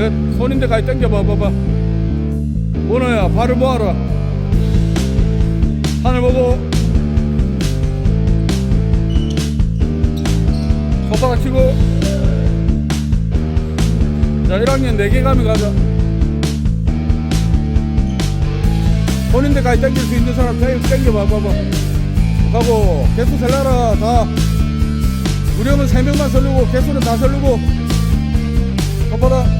넷 손인데까지 당겨봐 봐봐. 원호야 발을 모아라. 하늘 보고. 손바닥 치고. 자 1학년 4개 감이 가자. 손인데까지 당길 수 있는 사람 땡- 당겨봐 봐봐. 하고 개수 셀라라 다. 우령은 3명만 설르고 개수는 다 설르고. 손바닥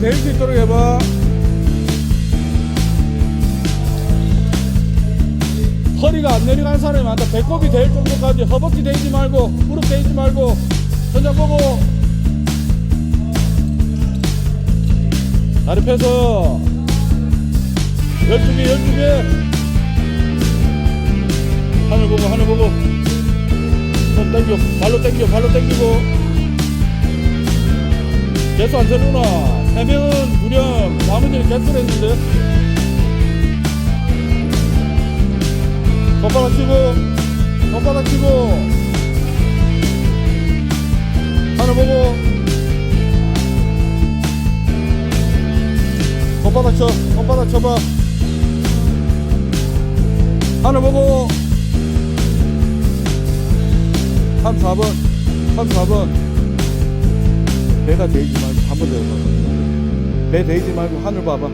될수 있도록 해봐. 허리가 안 내려가는 사람이 많다 배꼽이 될 정도까지 허벅지 대지 말고 무릎 대지 말고 천장 보고. 다리 펴서. 12개 12개 하늘 보고 하늘 보고. 손 당겨 발로 당겨 발로 당기고. 개수 안 세누나 세 명은 무령 나머지는 개수를 했는데. 손바닥 치고 손바닥 치고. 하늘 보고. 손바닥 쳐 손바닥 쳐봐. 하늘 보고. 34번 34번. 배가 대지 말고 한번 더 해봐 배 대지 말고 하늘 봐봐.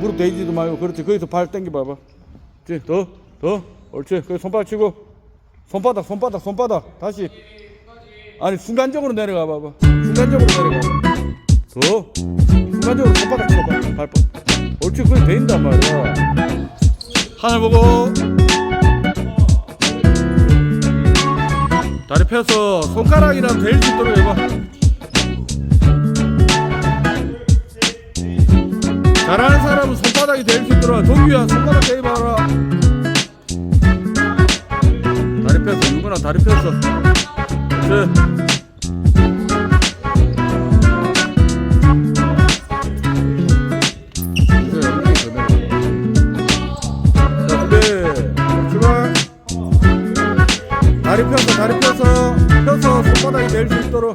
무릎 대지도 말고 그렇지. 거기서 발 당겨 봐봐. 그렇지 더 더. 옳지. 그 손바닥 치고. 손바닥 손바닥 손바닥. 다시. 아니 순간적으로 내려가 봐봐. 순간적으로 내려가 더. 순간적으로 손바닥 쳐봐. 발바 옳지. 그게 된단 말이야. 하늘 보고. 다리 펴서 손가락이라도 될수 있도록 해봐 잘하는 사람은 손바닥이 될수 있도록 동규야 손바닥 대봐라 다리 펴서 유근아 다리 펴서. 그래 다리 펴서 다리 펴서. 펴서 손바닥이 될수 있도록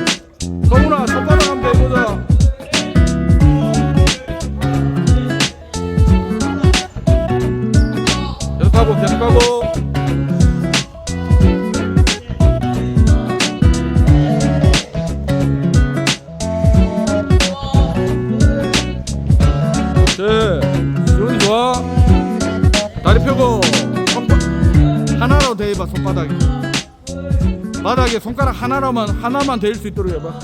손바 하나로 대봐 손바닥에 바닥에 손가락 하나로만 하나만 대일 수 있도록 해봐.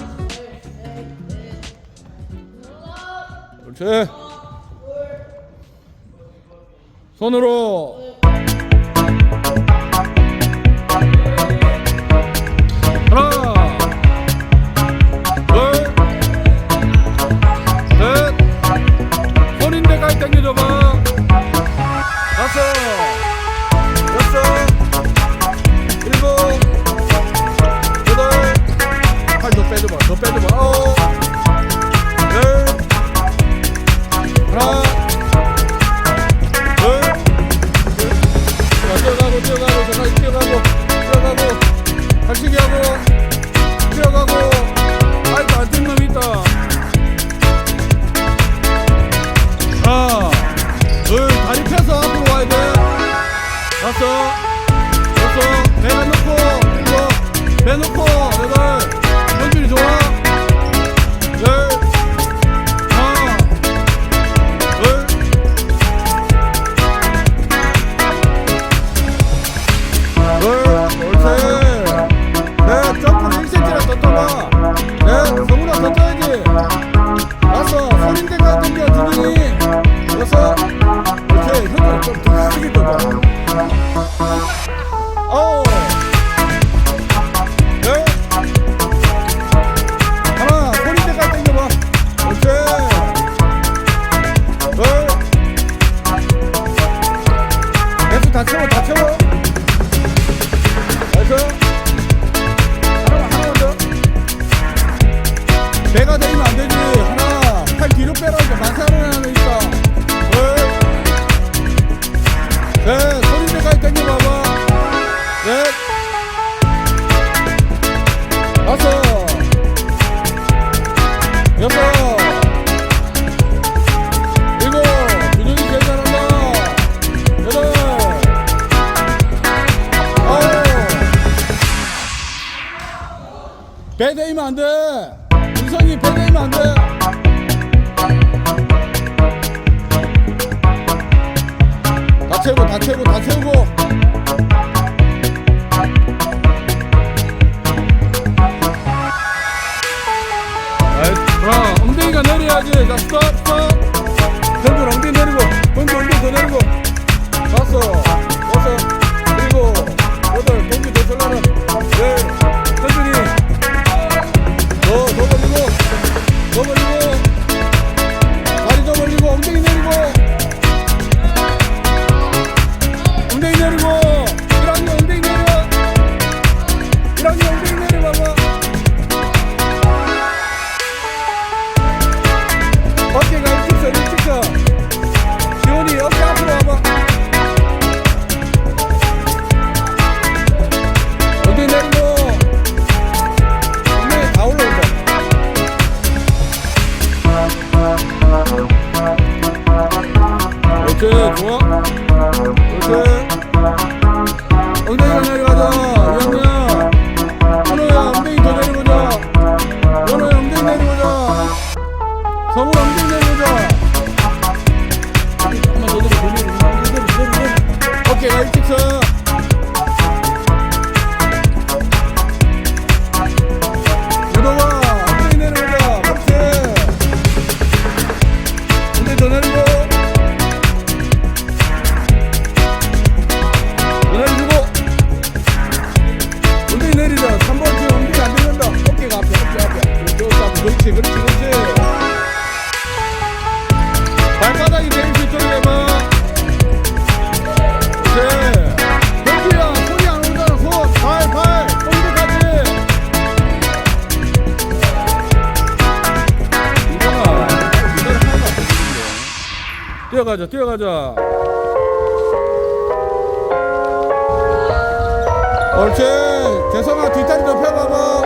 그렇지. 손으로 我们。 배대이면 안 돼. 윤성이 배대이면 안 돼. 다 채우고 다 채우고 다 채우고. 아, 엉덩이가 내려야지. 자 스톱 스톱. 덩굴 엉덩이 내리고 덩굴 엉덩이 더 내리고. 좋았어. 뛰어가자, 뛰어가자. 옳지. 개선아, 뒷다리 더 펴봐봐.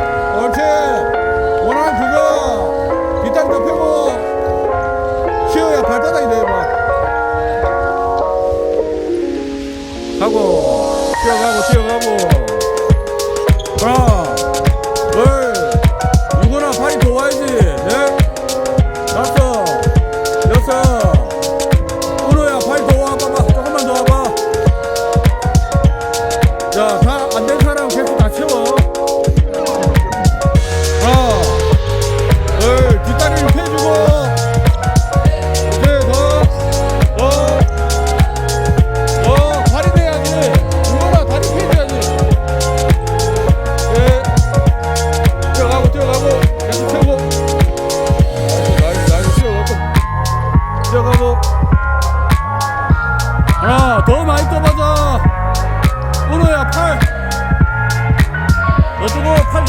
수고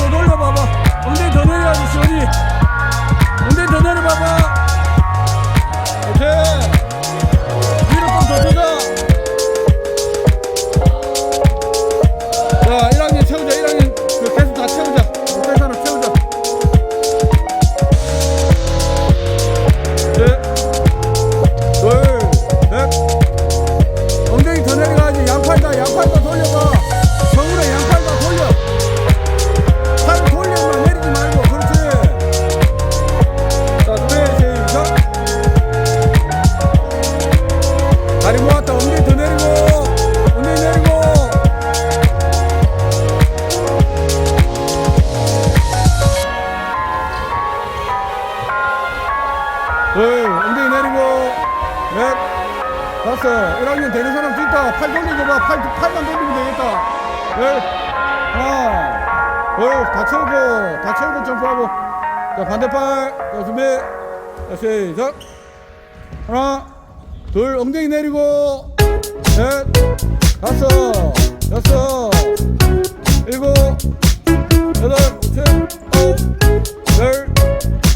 반대팔. 자 준비. 자 시작. 하나 둘 엉덩이 내리고. 넷 다섯 여섯 일곱 여덟 아홉 열.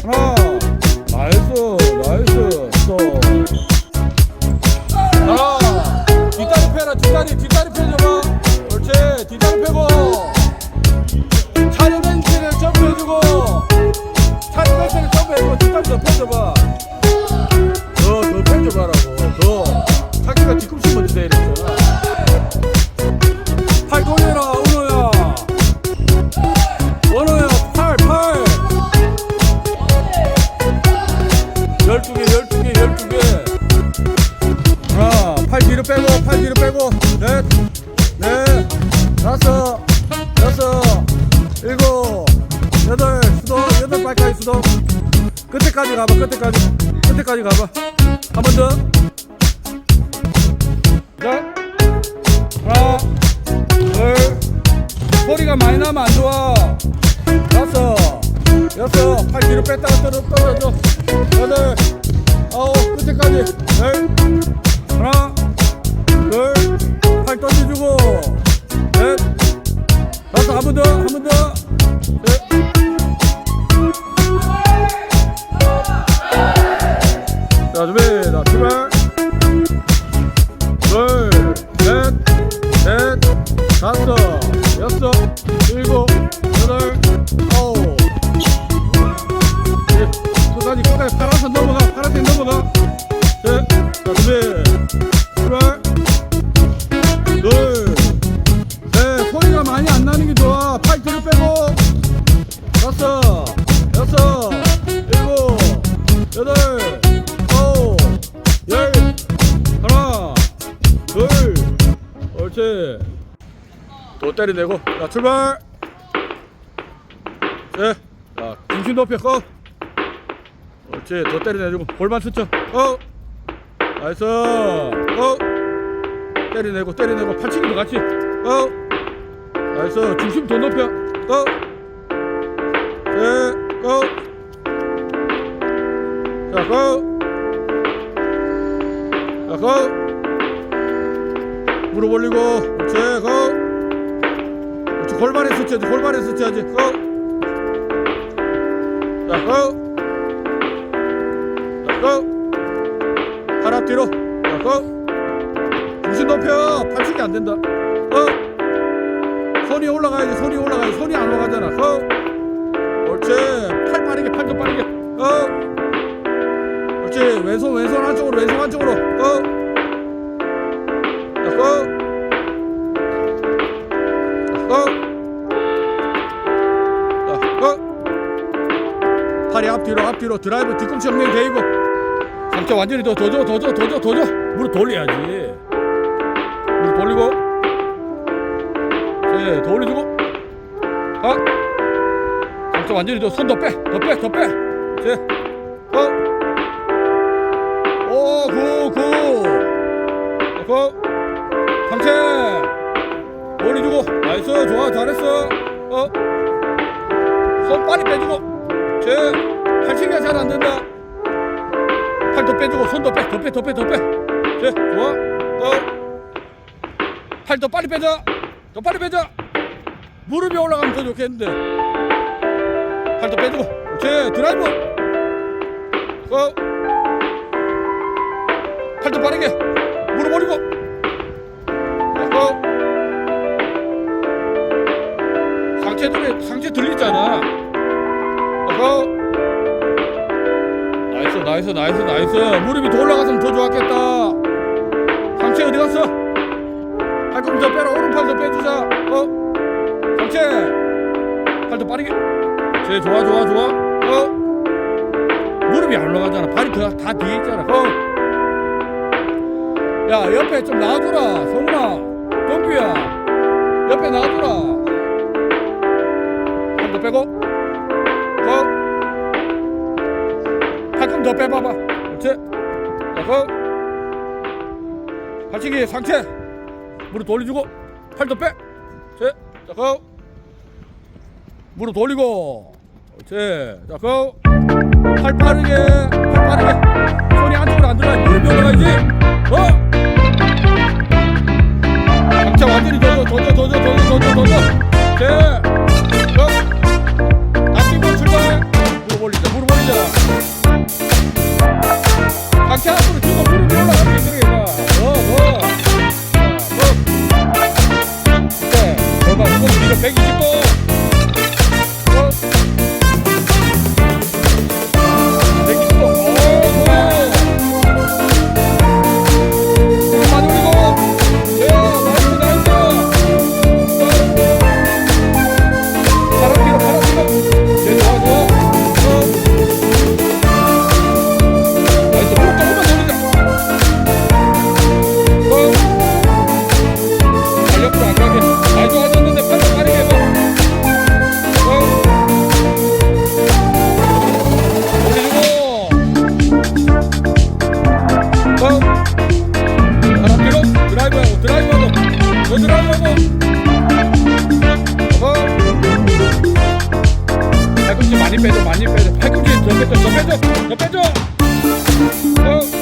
하나. 나이스 나이스. 또. 하나. 뒷다리 펴라 뒷다리 뒷다리 끝에까지 가봐. 한 번 더. 자, 하나, 둘, 소리가 많이 나면 안 좋아. 다섯, 여섯, 팔 뒤로 뺐다가 떨어, 떨어져. 여덟, 아홉, 끝에까지. 열, 하나, 둘, 팔 던져주고, 넷, 다섯, 한 번 더, 한 번 더, 넷. 자, 준 또 때려내고. 자, 출발. 셋. 자, 중심 높여, 고. 옳지. 더 때려내주고. 골반 스쳐. 어. 나이스 어 때려내고 때려내고 팔치기도 같이 어 나이스 중심 더 높여 어 셋고 자 고 자 고 무릎 올리고 그렇지 고 그렇지 골반에 스쳐야지 골반에 스쳐야지. 고 자 고 자 고 팔 앞뒤로. 어? 중심 높여. 팔치기 안 된다. 어? 손이 올라가야지 손이 올라가야지. 손이 안 올라가잖아. 어? 옳지. 팔 빠르게 팔도 빠르게. 어? 그렇지. 왼손 왼손 한쪽으로 왼손 한쪽으로. 어 뒤로 앞뒤로 드라이브 뒤꿈치 엉덩이 대이고 상체 완전히 더더줘더줘더줘더 줘. 무릎 돌려야지. 무릎 돌리고. 네더 올려주고. 아 상체 완전히 더 손 더 빼 더 빼 더빼. 오구구. 고 상체 올려주고. 나이스 좋아 잘했어. 어 손 빨리 빼주고. 제 팔치기가 잘 안 된다 팔 더 빼주고 손 더 빼, 더 빼, 더 빼, 더 빼. 제 좋아. 어. 팔더 빨리 빼자. 더 빨리 빼자. 무릎이 올라가면 더 좋겠는데. 팔 더 빼주고. 제 드라이브. 어. 팔더 빠르게. 무릎 올리고. 어. 상체 들리, 상체 들리잖아. 어. 나이스 나이스 나이스 나이스. 무릎이 더 올라갔으면 더 좋았겠다. 상체 어디 갔어? 팔꿈치 더 빼라. 오른팔 더 빼주자. 어? 상체 팔더 빠르게. 제 좋아 좋아 좋아. 어? 무릎이 안 올라가잖아. 발이 다, 다 뒤에 있잖아. 어? 야 옆에 좀 놔두라 성훈아. 동규야. 옆에 놔두라. 팔더 빼고 조금 더 빼봐봐. 그렇지. 여섯. 발치기 상체. 무릎 돌려주고 팔도 빼. 그렇지. 여섯. 무릎 돌리고. 그렇지. 여섯. 팔 빠르게. 팔 빠르게. 손이 안쪽으로 안 들어가. 무릎이 올라가야지. 어. 많이 빼줘. 팔꿈치 더 빼줘, 더 빼줘, 더 빼줘. 더.